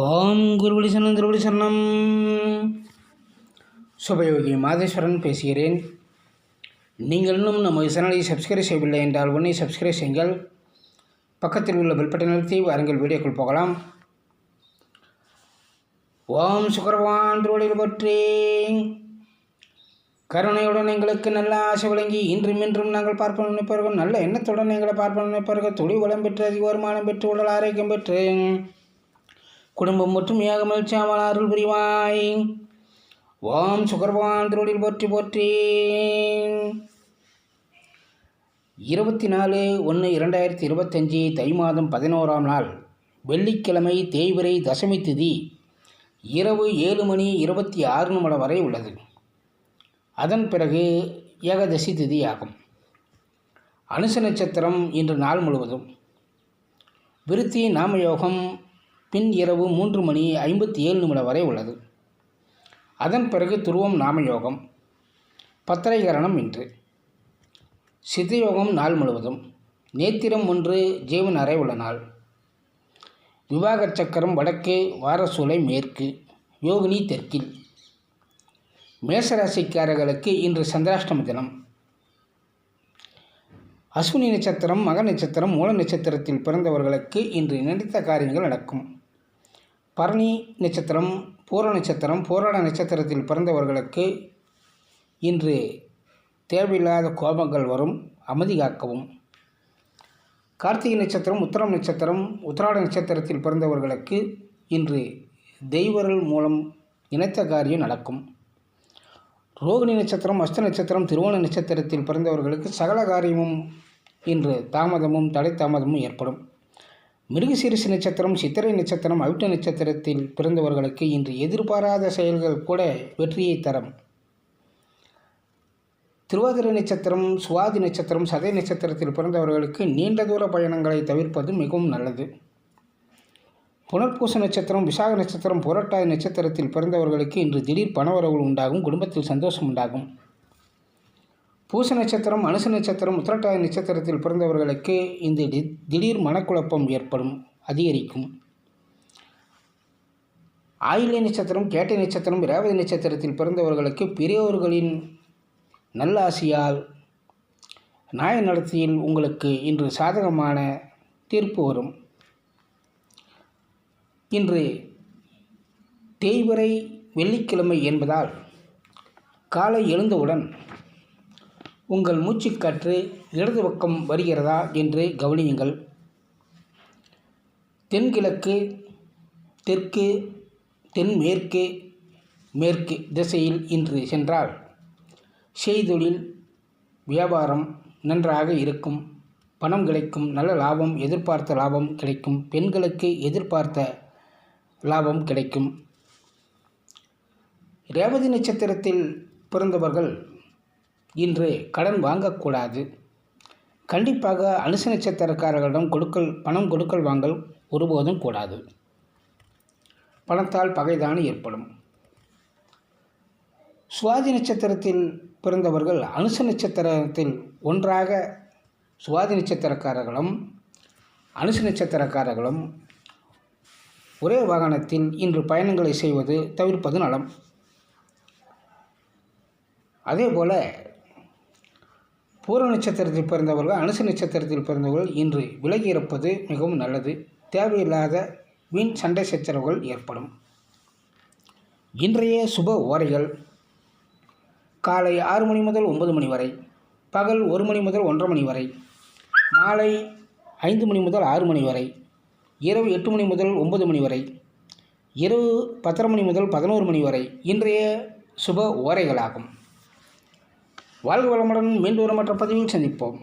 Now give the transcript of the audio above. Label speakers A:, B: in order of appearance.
A: ஓம் குருவடி சரணம் திருவடி சரணம். சுபயோகி மாதேஸ்வரன் பேசுகிறேன். நீங்கள் இன்னும் நம்ம சேனலை சப்ஸ்கிரைப் செய்யவில்லை என்றால் உடனே சப்ஸ்கிரைப் செய்யுங்கள். பக்கத்தில் உள்ள பெல் பட்டன் அழுத்தி வாருங்கள் வீடியோக்குள் போகலாம். ஓம் சுக்கரவான் திருவடியில் பற்றி. கருணையுடன் எங்களுக்கு நல்ல ஆசை வழங்கி இன்றும் இன்றும் நாங்கள் பார்ப்போம் நினைப்பார்கள். நல்ல எண்ணத்துடன் எங்களை பார்ப்போம் நினைப்பார்கள். தொழில் வளம் பெற்று அதிக வருமானம் பெற்று உடல் ஆரோக்கியம் பெற்று குடும்பம் ஒற்றுமையாக மகிழ்ச்சியாமல் அருள் புரிவாய். ஓம் சுகர்வான் திருடில் போற்றி போற்றி. இருபத்தி நாலு ஒன்று இரண்டாயிரத்தி இருபத்தஞ்சி தை மாதம் பதினோராம் நாள் வெள்ளிக்கிழமை தேய்பிரை தசமி திதி இரவு ஏழு மணி இருபத்தி ஆறு நிமிடம் வரை உள்ளது. அதன் பிறகு ஏகாதசி திதி ஆகும் அனுச நட்சத்திரம் இன்று நாள் முழுவதும். விருத்தி நாமயோகம் பின் இரவு மூன்று மணி ஐம்பத்தி ஏழு நிமிடம் வரை உள்ளது. அதன் பிறகு துருவம் நாமயோகம் பத்திரைகரணம் இன்று. சித்தயோகம் நாள் முழுவதும். நேத்திரம் ஒன்று ஜீவன் அறை உள்ள நாள். விவாக சக்கரம் வடக்கு வாரசூலை மேற்கு யோகினி தெற்கில். மேசராசிக்காரர்களுக்கு இன்று சந்திராஷ்டம தினம். அஸ்வினி நட்சத்திரம் மக நட்சத்திரம் மூல நட்சத்திரத்தில் பிறந்தவர்களுக்கு இன்று நினைத்த காரியங்கள் நடக்கும். பரணி நட்சத்திரம் பூர நட்சத்திரம் பூரண நட்சத்திரத்தில் பிறந்தவர்களுக்கு இன்று தேவையில்லாத கோபங்கள் வரும் அமைதி காக்கவும். கார்த்திகை நட்சத்திரம் உத்தரம் நட்சத்திரம் உத்தராட நட்சத்திரத்தில் பிறந்தவர்களுக்கு இன்று தெய்வர்கள் மூலம் இணைத்த காரியம் நடக்கும். ரோகிணி நட்சத்திரம் அஸ்த நட்சத்திரம் திருவோண நட்சத்திரத்தில் பிறந்தவர்களுக்கு சகல காரியமும் இன்று தாமதமும் தடை தாமதமும் ஏற்படும். மிருகசீரிசு நட்சத்திரம் சித்திரை நட்சத்திரம் அவிட்ட நட்சத்திரத்தில் பிறந்தவர்களுக்கு இன்று எதிர்பாராத செயல்கள் கூட வெற்றியை தரும். திருவாதிரை நட்சத்திரம் சுவாதி நட்சத்திரம் சதை நட்சத்திரத்தில் பிறந்தவர்களுக்கு நீண்ட தூர பயணங்களை தவிர்ப்பது மிகவும் நல்லது. புனர்பூச நட்சத்திரம் விசாக நட்சத்திரம் புரட்டாதி நட்சத்திரத்தில் பிறந்தவர்களுக்கு இன்று திடீர் பணவரவுகள் உண்டாகும் குடும்பத்தில் சந்தோஷம் உண்டாகும். பூச நட்சத்திரம் அனுச நட்சத்திரம் உத்திரட்டாய நட்சத்திரத்தில் பிறந்தவர்களுக்கு இந்த தி திடீர் மனக்குழப்பம் ஏற்படும் அதிகரிக்கும். ஆயில்ய நட்சத்திரம் கேட்டை நட்சத்திரம் ரேவதி நட்சத்திரத்தில் பிறந்தவர்களுக்கு பெரியோர்களின் நல்ல ஆசையால் நடத்தியில் உங்களுக்கு இன்று சாதகமான தீர்ப்பு வரும். இன்று தேய்வரை வெள்ளிக்கிழமை என்பதால் காலை எழுந்தவுடன் உங்கள் மூச்சுக்காற்று இடது பக்கம் வருகிறதா என்று கவனியுங்கள். தென்கிழக்கு தெற்கு தென்மேற்கு மேற்கு திசையில் இன்று சென்றால் செய்தொழில் வியாபாரம் நன்றாக இருக்கும். பணம் கிடைக்கும் நல்ல லாபம் எதிர்பார்த்த லாபம் கிடைக்கும். பெண்களுக்கு எதிர்பார்த்த லாபம் கிடைக்கும். ரேவதி நட்சத்திரத்தில் பிறந்தவர்கள் இன்று கடன் வாங்கக்கூடாது. கண்டிப்பாக அனுச நட்சத்திரக்காரர்களிடம் கொடுக்கல் பணம் கொடுக்கல் வாங்கல் ஒருபோதும் கூடாது. பணத்தால் பகைதான் ஏற்படும். சுவாதி நட்சத்திரத்தில் பிறந்தவர்கள் அனுச நட்சத்திரத்தில் ஒன்றாக சுவாதி நட்சத்திரக்காரர்களும் அனுச நட்சத்திரக்காரர்களும் ஒரே வாகனத்தில் இன்று பயணங்களை செய்வது தவிர்ப்பது நலம். அதே போல் பூர்வ நட்சத்திரத்தில் பிறந்தவர்கள் அனுசு நட்சத்திரத்தில் பிறந்தவர்கள் இன்று விலகி இருப்பது மிகவும் நல்லது. தேவையில்லாத வீண் சண்டை சச்சரவுகள் ஏற்படும். இன்றைய சுப ஓரைகள் காலை ஆறு மணி முதல் ஒன்பது மணி வரை பகல் ஒரு மணி முதல் ஒன்றரை மணி வரை மாலை ஐந்து மணி முதல் ஆறு மணி வரை இரவு எட்டு மணி முதல் ஒன்பது மணி வரை இரவு பத்தரை மணி முதல் பதினோரு மணி வரை இன்றைய சுப ஓரைகளாகும் வாழ்க வளமுடன் மீண்டும் ஒரு மற்ற பதிவில் சந்திப்போம்.